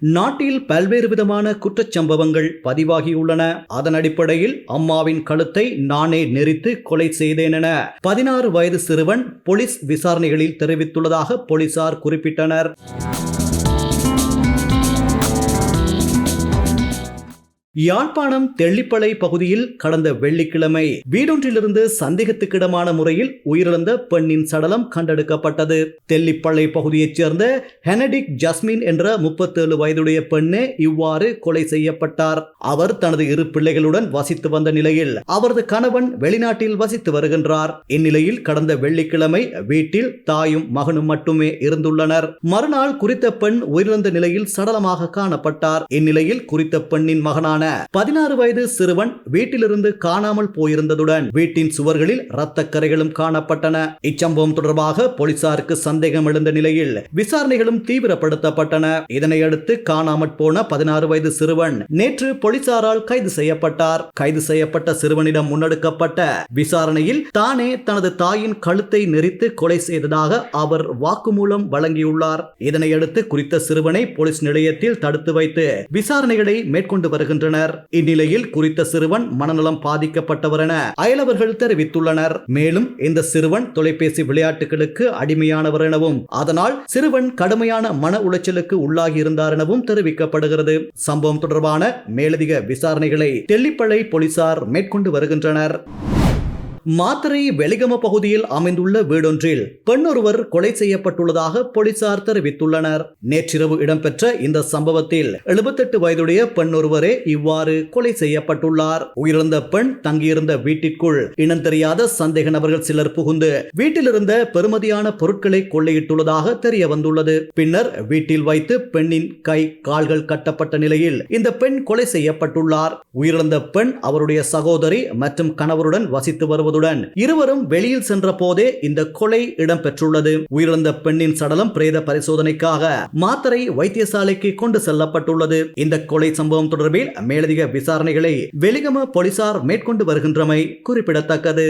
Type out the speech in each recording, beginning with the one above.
நாட்டில் பல்வேறு விதமான குற்றச்சம்பவங்கள் பதிவாகியுள்ளன. அதன் அடிப்படையில் அம்மாவின் கழுத்தை நானே நெரித்து கொலை செய்தேன் என பதினாறு வயது சிறுவன் போலீஸ் விசாரணைகளில் தெரிவித்துள்ளதாக போலீசார் குறிப்பிட்டனர். யாழ்ப்பாணம் தெள்ளிப்பளை பகுதியில் கடந்த வெள்ளிக்கிழமை வீடொன்றிலிருந்து சந்தேகத்துக்கிடமான முறையில் உயிரிழந்த பெண்ணின் சடலம் கண்டெடுக்கப்பட்டது. தெள்ளிப்பளை பகுதியைச் சேர்ந்த ஹெனடிக் ஜஸ்மின் என்ற முப்பத்தேழு வயதுடைய பெண்ணே இவ்வாறு கொலை செய்யப்பட்டார். அவர் தனது இரு பிள்ளைகளுடன் வசித்து வந்த நிலையில் அவரது கணவன் வெளிநாட்டில் வசித்து வருகின்றார். இந்நிலையில் கடந்த வெள்ளிக்கிழமை வீட்டில் தாயும் மகனும் மட்டுமே இருந்துள்ளனர். மறுநாள் குறித்த பெண் உயிரிழந்த நிலையில் சடலமாக காணப்பட்டார். இந்நிலையில் குறித்த பெண்ணின் மகனான பதினாறு வயது சிறுவன் வீட்டிலிருந்து காணாமல் போயிருந்ததுடன் வீட்டின் சுவர்களில் இரத்த கரைகளும் காணப்பட்டன. இச்சம்பவம் தொடர்பாக போலீசாருக்கு சந்தேகம் எழுந்த நிலையில் விசாரணைகளும் தீவிரப்படுத்தப்பட்டன. இதனையடுத்து காணாமற் போன பதினாறு வயது சிறுவன் நேற்று போலீசாரால் கைது செய்யப்பட்டார். கைது செய்யப்பட்ட சிறுவனிடம் முன்னெடுக்கப்பட்ட விசாரணையில் தானே தனது தாயின் கழுத்தை நெறித்து கொலை செய்ததாக அவர் வாக்குமூலம் வழங்கியுள்ளார். இதனையடுத்து குறித்த சிறுவனை போலீஸ் நிலையத்தில் தடுத்து வைத்து விசாரணைகளை மேற்கொண்டு வருகின்றனர். இந்நிலையில் குறித்த சிறுவன் மனநலம் பாதிக்கப்பட்டவர் என அயலவர்கள் தெரிவித்துள்ளனர். மேலும் இந்த சிறுவன் தொலைபேசி விளையாட்டுகளுக்கு அடிமையானவர் எனவும் அதனால் சிறுவன் கடுமையான மன உளைச்சலுக்கு உள்ளாகி இருந்தார் எனவும் தெரிவிக்கப்படுகிறது. சம்பவம் தொடர்பான மேலதிக விசாரணைகளை தெல்லிப்பளை போலீசார் மேற்கொண்டு வருகின்றனர். மாத்திரை வெலிகம பகுதியில் அமைந்துள்ள வீடொன்றில் பெண்ணொருவர் கொலை செய்யப்பட்டுள்ளதாக போலீசார் தெரிவித்துள்ளனர். நேற்றிரவு இடம்பெற்ற இந்த சம்பவத்தில் எழுபத்தெட்டு வயதுடைய பெண்ணொருவரே இவ்வாறு கொலை செய்யப்பட்டுள்ளார். உயிரிழந்த பெண் தங்கியிருந்த வீட்டிற்குள் இனம் தெரியாத சந்தேக நபர்கள் சிலர் புகுந்து வீட்டிலிருந்த பெருமதியான பொருட்களை கொள்ளையிட்டுள்ளதாக தெரிய வந்துள்ளது பின்னர் வீட்டில் வைத்து பெண்ணின் கை கால்கள் கட்டப்பட்ட நிலையில் இந்த பெண் கொலை செய்யப்பட்டுள்ளார். உயிரிழந்த பெண் அவருடைய சகோதரி மற்றும் கணவருடன் வசித்து வருவது வருவதுடன் இருவரும் வெளியில் சென்ற போதே இந்த கொலை இடம்பெற்றுள்ளது. உயிரிழந்த பெண்ணின் சடலம் பிரேத பரிசோதனைக்காக மாத்தரை வைத்தியசாலைக்கு கொண்டு செல்லப்பட்டுள்ளது. இந்த கொலை சம்பவம் தொடர்பில் மேலதிக விசாரணைகளை வெளிகம போலீசார் மேற்கொண்டு வருகின்றமை குறிப்பிடத்தக்கது.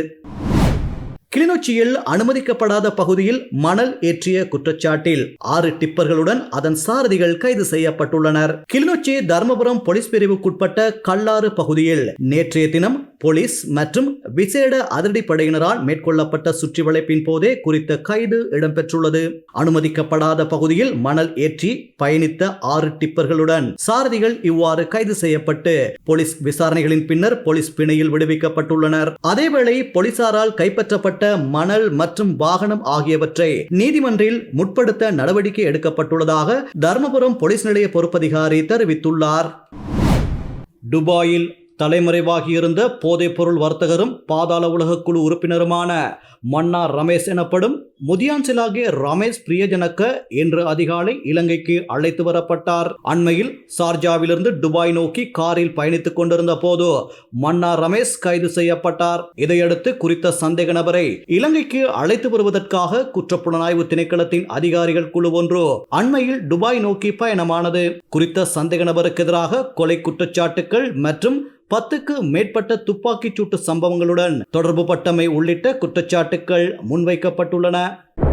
கிளிநொச்சியில் அனுமதிக்கப்படாத பகுதியில் மணல் ஏற்றிய குற்றச்சாட்டில் ஆறு டிப்பர்களுடன் அதன் சாரதிகள் கைது செய்யப்பட்டுள்ளனர். கிளிநொச்சி தர்மபுரம் போலீஸ் பிரிவுக்குட்பட்ட கல்லாறு பகுதியில் நேற்றைய தினம் போலீஸ் மற்றும் விசேட அதிரடிப்படையினரால் மேற்கொள்ளப்பட்ட சுற்றி வளைப்பின் போதே குறித்த கைது இடம்பெற்றுள்ளது. அனுமதிக்கப்படாத பகுதியில் மணல் ஏற்றி பயணித்த ஆறு டிப்பர்களுடன் சாரதிகள் இவ்வாறு கைது செய்யப்பட்டு போலீஸ் விசாரணைகளின் பின்னர் போலீஸ் பிணையில் விடுவிக்கப்பட்டுள்ளனர். அதேவேளை போலீசாரால் கைப்பற்றப்பட்ட மணல் மற்றும் வாகனம் ஆகியவற்றை நீதிமன்றில் முற்படுத்த நடவடிக்கை எடுக்கப்பட்டுள்ளதாக தர்மபுரம் போலீஸ் நிலைய பொறுப்பதிகாரி தெரிவித்துள்ளார். துபாயில் தலைமறைவாகியிருந்த போதைப்பொருள் வர்த்தகரும் பாதாள உலக குழு உறுப்பினருமான மன்னார் ரமேஷ் எனப்படும் முதியான்சிலாகிய ரமேஷ் பிரியஜனக்க இன்று அதிகாலை இலங்கைக்கு அழைத்து வரப்பட்டார். அண்மையில் சார்ஜாவிலிருந்து துபாய் நோக்கி காரில் பயணித்துக் கொண்டிருந்த போது மன்னார் ரமேஷ் கைது செய்யப்பட்டார். இதையடுத்து குறித்த சந்தேக நபரை இலங்கைக்கு அழைத்து வருவதற்காக குற்றப்புலனாய்வு திணைக்களத்தின் அதிகாரிகள் குழு ஒன்று அண்மையில் துபாய் நோக்கி பயணமானது. குறித்த சந்தேக நபருக்கு எதிராக கொலை குற்றச்சாட்டுகள் மற்றும் பத்துக்கு மேற்பட்ட துப்பாக்கிச் சூட்டு சம்பவங்களுடன் தொடர்பு பட்டமை உள்ளிட்ட குற்றச்சாட்டுகள் முன்வைக்கப்பட்டுள்ளன. Hola.